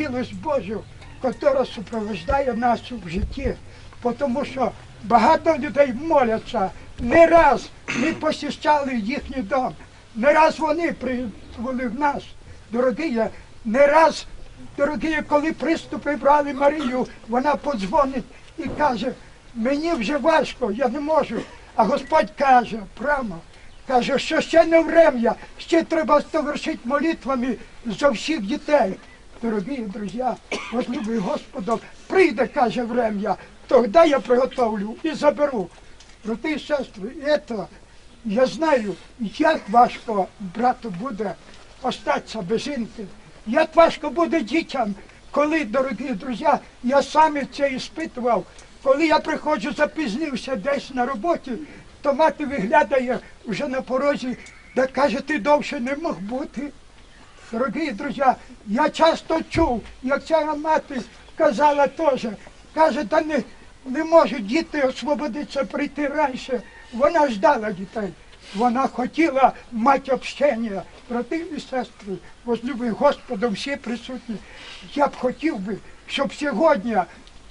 милость Божу, яка супроводжує нас в житті. Тому що багато людей моляться, не раз ми посіщали їхній дом, не раз вони прибули в нас, дорогі, не раз, дорогі, коли приступи брали Марію, вона подзвонить і каже, мені вже важко, я не можу. А Господь каже, прямо, каже, що ще не врем'я, ще треба завершити молитвами за всіх дітей. Дорогі друзі, возлюбий Господом, прийде, каже, врем'я, тоді я приготовлю і заберу. Брати і сестри, це, я знаю, як важко брату буде остатися без жінки, як важко буде дітям, коли, дорогі друзі, я сам це іспитував, коли я приходжу, запізнився десь на роботі, то мати виглядає вже на порозі, та каже, ти довше не мог бути. Дорогі друзі, я часто чув, як ця мати казала теж, каже, та не, не можуть діти освободитися прийти раніше. Вона ждала дітей. Вона хотіла мати общення. Брати і сестри, возлюби Господом всі присутні. Я б хотів би, щоб сьогодні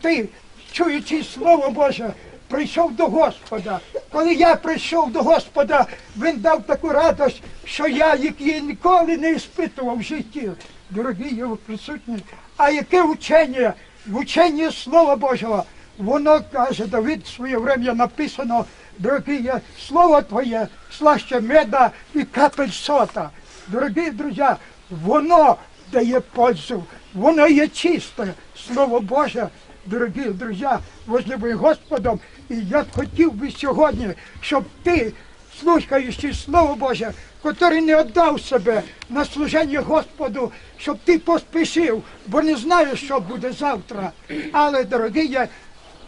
ти, чуючи Слово Боже, прийшов до Господа. Коли я прийшов до Господа, Він дав таку радость, що я її ніколи не іспитував в житті. Дорогі його присутні, а яке учення? В ученні Слова Божого. Воно каже, Давид своє время написано, дорогі, слово Твоє, слаще меда і капель сота. Дорогі друзі, воно дає пользу, воно є чисте, Слово Боже, дорогі друзі, возлюби Господом. І я б хотів би сьогодні, щоб ти, слухаючи Слово Боже, котрий не віддав себе на служення Господу, щоб ти поспішив, бо не знаєш, що буде завтра. Але, дорогі,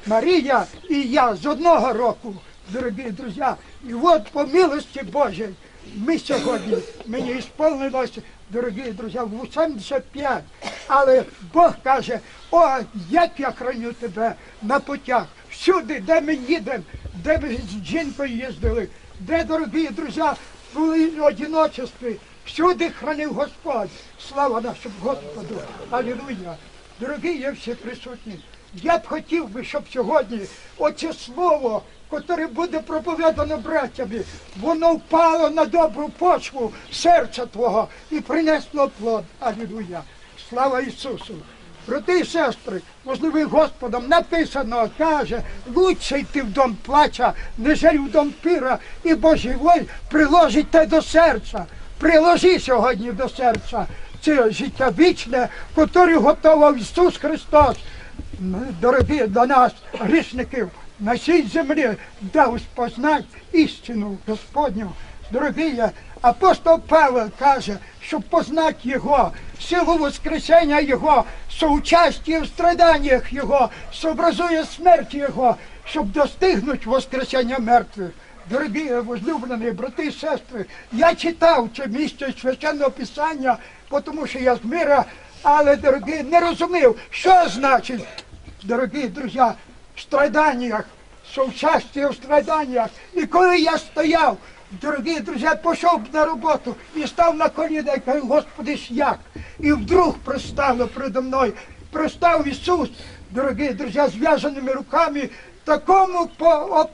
Марія і я з одного року, дорогі друзі, і от по милості Божій, ми сьогодні, мені ісполнилося, дорогі друзі, в 75, але Бог каже, о, як я храню тебе на путях, всюди, де ми їдемо, де ми з жінкою їздили, де, дорогі друзі, були в одиночестві, всюди хранив Господь. Слава нашому Господу! Алілуя! Дорогі є всі присутні. Я б хотів би, щоб сьогодні оце слово, яке буде проповідано братями, воно впало на добру почву серця Твого і принесло плод. Алілуя! Слава Ісусу! Брати і сестри, можливо, Господом написано, каже, лучше йти в дом плача, нежели в дом пира, і Божий воль приложить те до серця. Приложи сьогодні до серця це життя вічне, яке готував Ісус Христос дорогі до нас, грішників, на цій землі дав спознати істину Господню. Дорогі, апостол Павел каже, щоб познати Його, силу Воскресення Його, соучастие в страданнях Його, сообразує смерть Його, щоб достигнути Воскресення мертвих. Дорогі возлюблені брати і сестри, я читав це місце священного писання, тому що я з мира, але, дорогі, не розумів, що значить, дорогі друзі, в страданнях, соучастие в страданнях. І коли я стояв, дорогі друзі, пішов на роботу і став на коліна і кажу, Господи, як? І вдруг пристало передо мною, пристав Ісус, дорогі друзі, зв'язаними руками, такому по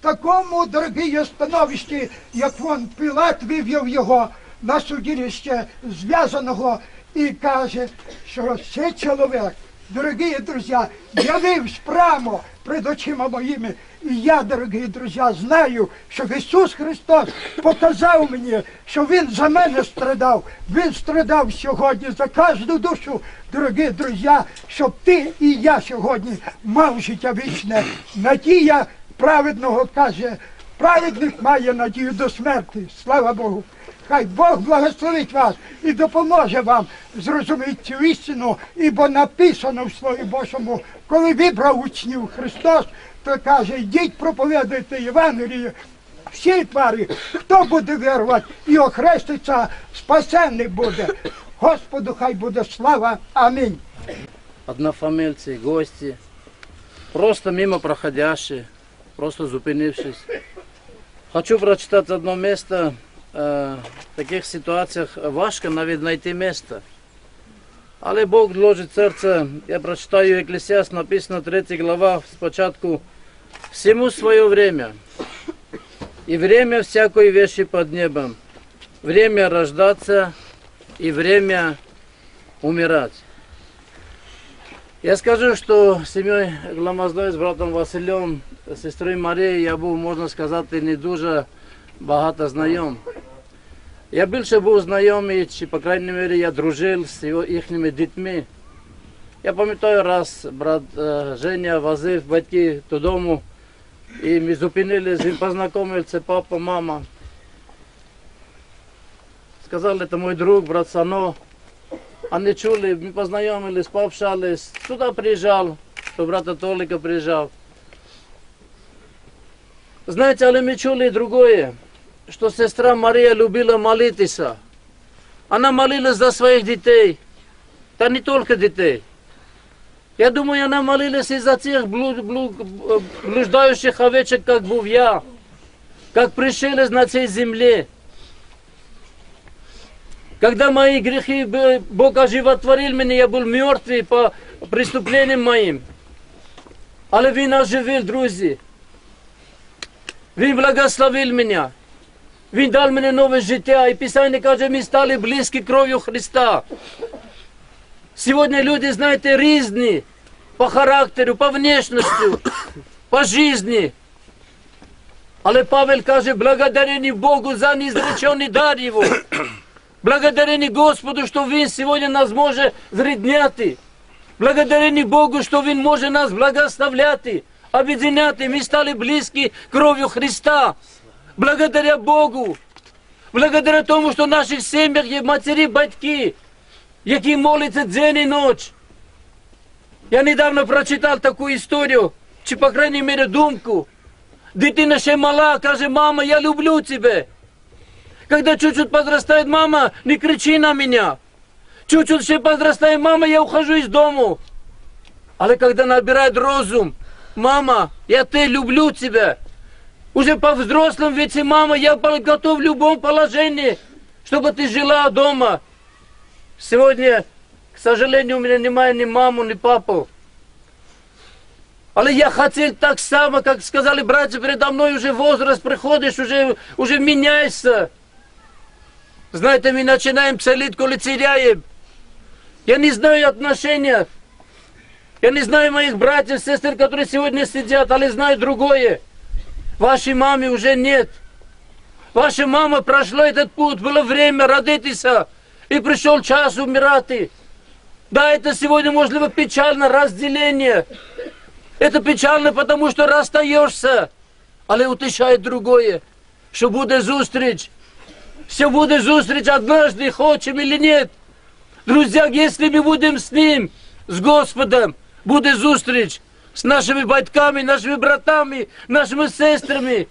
такому, дорогі становищі, як вон Пілат вивів його на судилище зв'язаного і каже, що цей чоловік, дорогі друзі, явився прямо перед очима моїми. І я, дорогі друзі, знаю, що Ісус Христос показав мені, що Він за мене страдав. Він страдав сьогодні за кожну душу, дорогі друзі, щоб ти і я сьогодні мав життя вічне. Надія праведного каже, праведник має надію до смерті. Слава Богу. Хай Бог благословить вас і допоможе вам зрозуміти цю істину, ібо написано в Слові Божому, коли вибрав учнів Христос, то каже, йдіть проповідуйте Євангеліє всій тварі, хто буде вірувати і охреститься, спасенний буде. Господу хай буде слава. Амінь. однофамильцы, гости, просто мимо проходящие, просто зупинившись. Хочу прочитати одне місце. Е, В таких ситуаціях важко навіть знайти місце. Але Бог ложить серце. Я прочитаю Еклесиаст, написано 3 глава, спочатку. Всему свое время. И время всякой вещи под небом. Время рождаться и время умирать. Я скажу, что с семьей Гламаздой, с братом Василем, з сестрою Марією я був, можна сказати, не дуже багато знайом. Я більше був знайомий, чи, по крайній мірі, я дружив з його- їхніми дітьми. Я пам'ятаю, раз брат е, Женя возив батьків додому, і ми зупинились, він познайомив, це папа, мама. Сказали, це мій друг, брат Сано. Они чули, ми познайомились, пообщались. Сюди приїжджав, до брата Толика приїжджав. Знаете, але мы чули и другое, что сестра Мария любила молиться. Она молилась за своих детей, да не только детей. Я думаю, она молилась и за тех блуд, блуд, э, блуждающих овечек, как был я, как пришелец на цей земле. Когда мои грехи, бы- Бог оживотворил меня, я был мертвый по преступлениям моим. Але Він оживив, друзі. Він благословив мене. Він дав мені нове життя. І Писання каже, ми стали близькі кров'ю Христа. Сьогодні люди, знаєте, різні по характеру, по внешності, по житті. Але Павел каже, благодарені Богу за неизречений дар Його. Благодарені Господу, що Він сьогодні нас може зрідняти. Благодарені Богу, що Він може нас благословляти, об'єднати. Ми стали близькі кров'ю Христа. Благодаря Богу. Благодаря тому, що в наших сім'ях є матері, батьки, які моляться день і ніч. Я недавно прочитав таку історію, чи, по крайній мірі, думку. Дитина ще мала, каже, мама, я люблю тебе. Когда чуть-чуть подрастает мама, не кричи на меня. Чуть-чуть ще подрастает мама, я ухожу из дому. Але когда набирает розум, мама, я те люблю тебя. Уже по взрослым веке, мама, я готов в любом положении, чтобы ты жила дома. Сегодня, к сожалению, у меня немає ни маму, ни папу. Але я хотел так само, как сказали братья передо мной, уже возраст приходишь, уже, уже меняешься. Знаете, мы начинаем целить, коли теряем. Я не знаю отношения. Я не знаю моих братьев, сестер, которые сегодня сидят, але знаю другое. Вашей мамы уже нет. Ваша мама прошла этот путь, было время родиться, и пришел час умирать. Да, это сегодня, может печально, разделение. Это печально, потому что расстаешься. Але утешает другое, що буде зустріч. Що буде зустріч однажды, хочем или нет. Друзья, если мы будем с Ним, с Господом, буде зустріч с нашими батьками, нашими братами, нашими сестрами.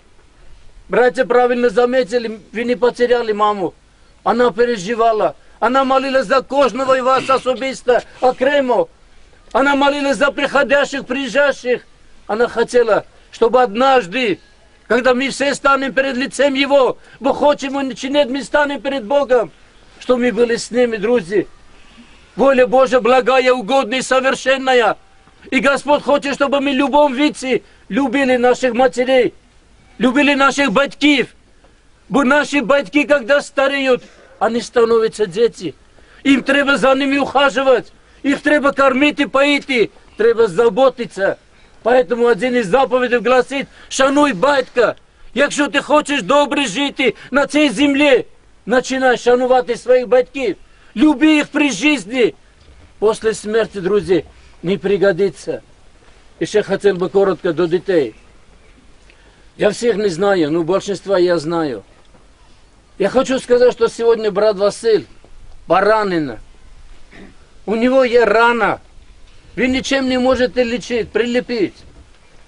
Братья правильно заметили, вы не потеряли маму. Она переживала. Она молилась за кожного из вас особисто, окремо. Она молилась за приходящих, приезжающих. Она хотела, чтобы однажды, когда мы все станем перед лицем Его, бо хочем или нет, мы станем перед Богом, что мы были с ними, друзья. Воля Божья благая, угодная и совершенная. И Господь хочет, чтобы мы в любом виде любили наших матерей, любили наших батьків. Бо наші батьки, когда стареют, они становятся дети. Им треба за ними ухаживать. Их треба кормить и поить. Треба заботиться. Поэтому один із заповідей гласить, шануй батька. Якщо ти хочеш добре жити на цій землі, починай шанувати своїх батьків. Люби їх при житті. Після смерті, друзі, не пригодиться. І ще хотів би коротко до дітей. Я всех не знаю, но большинства я знаю. Я хочу сказать, что сегодня брат Василь поранен. У него есть рана. Вы ничем не можете лечить, прилепить.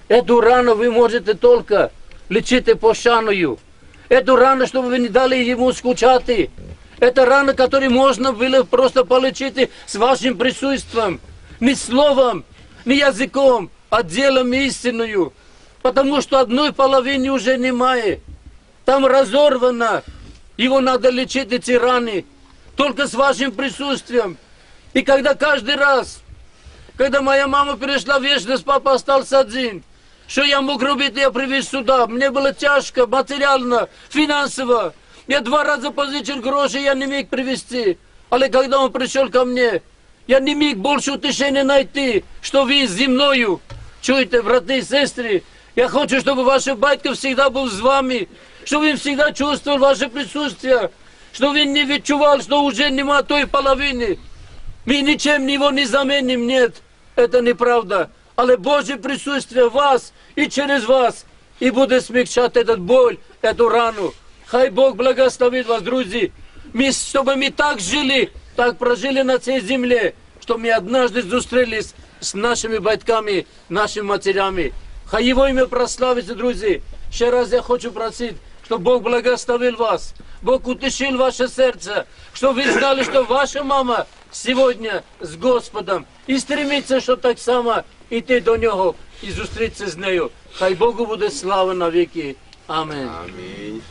Эту рану вы можете только лечить пошаною. Эту рану, чтобы вы не дали ему скучать. Это рана, которую можно было просто полечить с вашим присутствием. Не словом, не языком, а делом истинную. Потому что одной половины уже немає. Там разорвано. Его надо лечить, эти раны. Только с вашим присутствием. И когда каждый раз, когда моя мама перешла в вечность, папа остался один, что я мог робить, я привез сюда. Мне было тяжко, материально, финансово. Я два раза позичил гроши, я не мог привезти. Але когда он пришел ко мне, я не мог больше утешения найти, что вы зі мною. Чуєте, брати і сестри, я хочу, чтобы ваш батько всегда был с вами, чтобы он всегда чувствовал ваше присутствие, чтобы он не відчувал, что уже нема той половины. Мы ничем его не заменим, нет, это неправда. Але Божье присутствие в вас и через вас и будет смягчать этот боль, эту рану. Хай Бог благословит вас, друзья. Мы, чтобы мы так жили, так прожили на цій земле, что мы однажды зустрілись с нашими батьками, нашими матерями. Хай Его имя прославится, друзья. Ще раз я хочу просить, чтобы Бог благословил вас, Бог утешил ваше сердце, чтобы вы знали, что ваша мама сегодня с Господом и стремится, что так само йти до Нього і зустрітися з нею. Хай Богу буде слава на віки. Амінь. Амінь.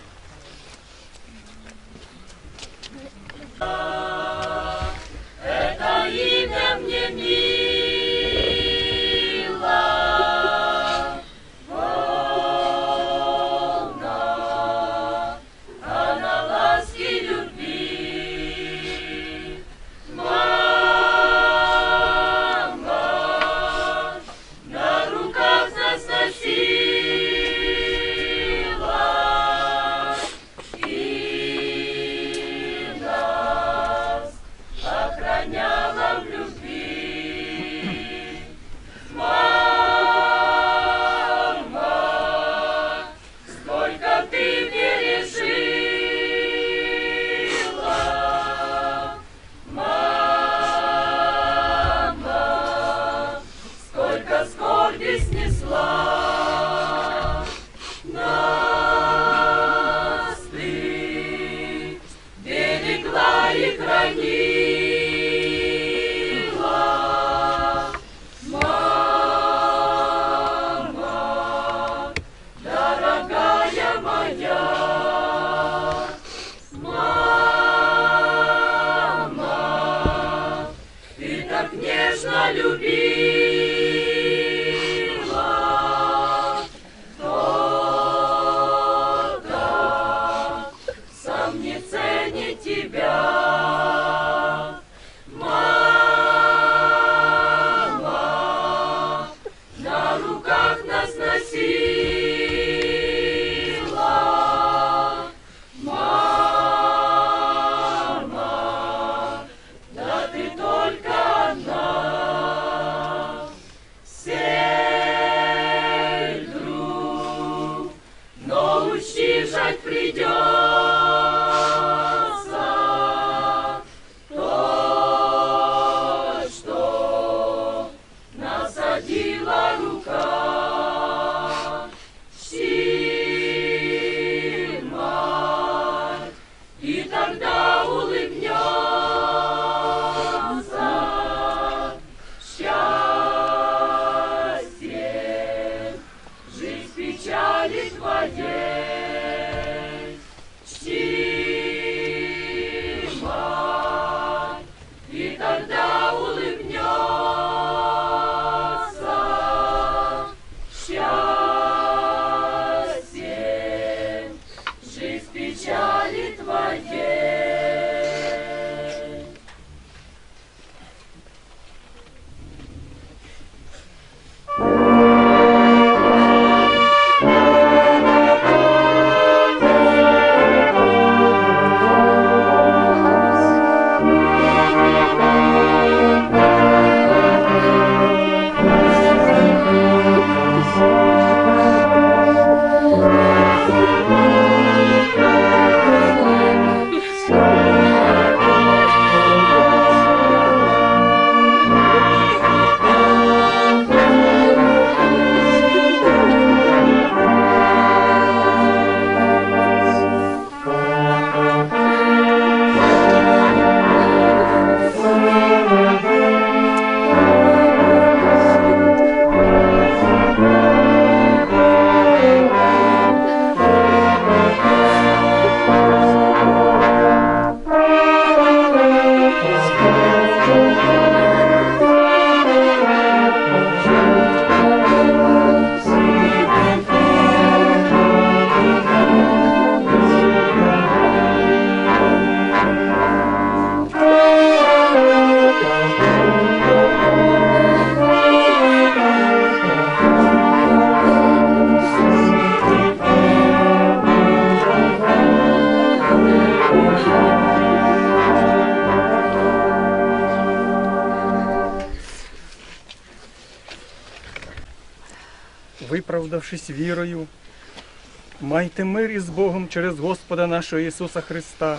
Виправдавшись вірою, майте мир із Богом через Господа нашого Ісуса Христа,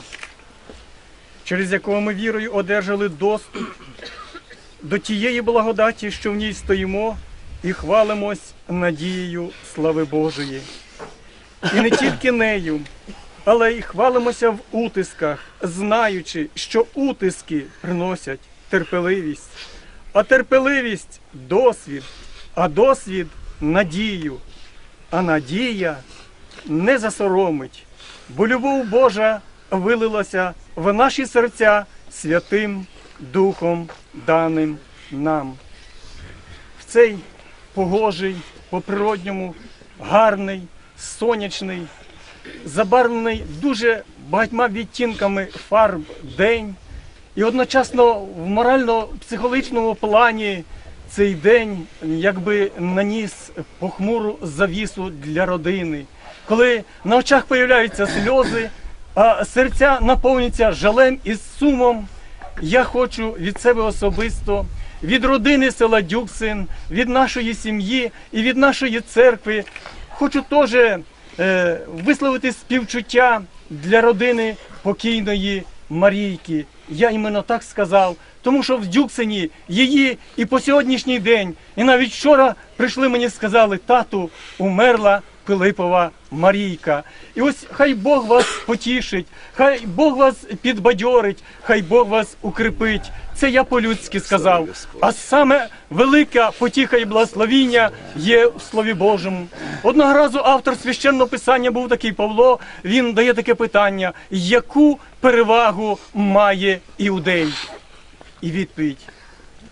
через якого ми вірою одержали доступ до тієї благодаті, що в ній стоїмо, і хвалимось надією слави Божої. І не тільки нею, але й хвалимося в утисках, знаючи, що утиски приносять терпеливість, а терпеливість досвід, а досвід надію, а надія не засоромить, бо любов Божа вилилася в наші серця святим Духом даним нам. В цей погожий, по-природньому, гарний, сонячний, забарвлений дуже багатьма відтінками фарб день. І одночасно в морально-психологічному плані цей день якби наніс похмуру завісу для родини, коли на очах появляються сльози, а серця наповнюються жалем і сумом. Я хочу від себе особисто, від родини села Дюксин, від нашої сім'ї і від нашої церкви. Хочу теж е, висловити співчуття для родини покійної Марійки. Я іменно так сказав, тому що в Дюксені її і по сьогоднішній день, і навіть вчора прийшли мені сказали, тату, умерла Пилипова Марійка. І ось хай Бог вас потішить, хай Бог вас підбадьорить, хай Бог вас укріпить. Це я по-людськи сказав. А саме велика потіха і благословіння є в Слові Божому. Одного разу автор священного писання був такий Павло. Він дає таке питання: яку перевагу має іудей? І відповідь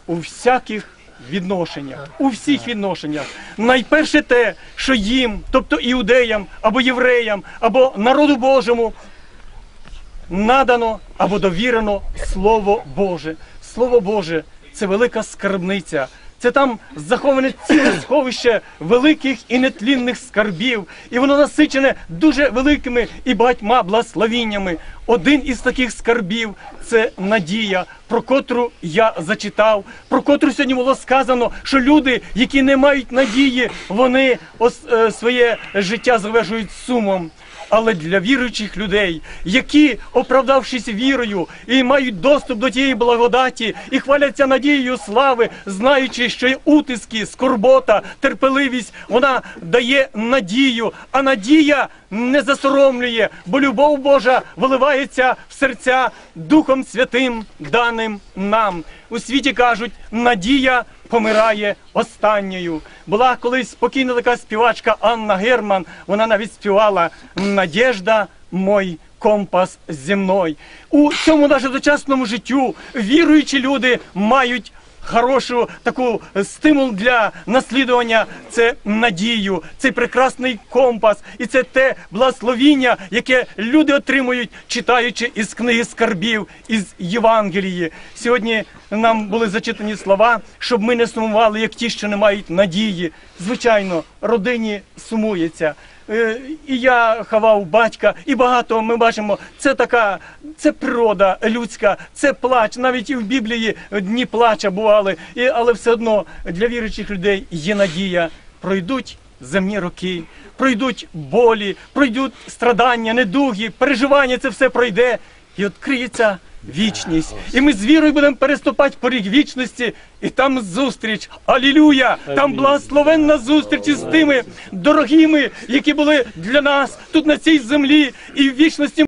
у всяких відношеннях, у всіх відношеннях. Найперше те, що їм, тобто іудеям або євреям, або народу Божому, надано або довірено Слово Боже. Слово Боже це велика скарбниця. Це там заховане ціле сховище великих і нетлінних скарбів, і воно насичене дуже великими і багатьма благословіннями. Один із таких скарбів це надія, про котру я зачитав, про котру сьогодні було сказано, що люди, які не мають надії, вони е, своє життя завершують сумом. Але для віруючих людей, які, оправдавшись вірою, і мають доступ до тієї благодаті, і хваляться надією слави, знаючи, що є утиски, скорбота, терпеливість, вона дає надію, а надія не засоромлює, бо любов Божа виливається в серця Духом Святим, даним нам. У світі кажуть, надія помирає останньою. Була колись спокійна така співачка Анна Герман. Вона навіть співала Надєжда мой компас земной. У цьому навіть дочасному життю віруючі люди мають. Хорошу таку стимул для наслідування це надію, цей прекрасний компас, і це те благословіння, яке люди отримують, читаючи із книги скарбів, із Євангелії. Сьогодні нам були зачитані слова, щоб ми не сумували, як ті, що не мають надії. Звичайно, родині сумується. Е, І я ховав батька, і багато ми бачимо, це така, це природа людська, це плач. Навіть і в Біблії дні плача бували, і, але все одно для віруючих людей є надія. Пройдуть земні роки, пройдуть болі, пройдуть страдання, недуги, переживання. Це все пройде і відкриється вічність. І ми з вірою будемо переступати поріг вічності, і там зустріч. Алілюя! Там благословенна зустріч із тими дорогими, які були для нас тут на цій землі, і в вічності.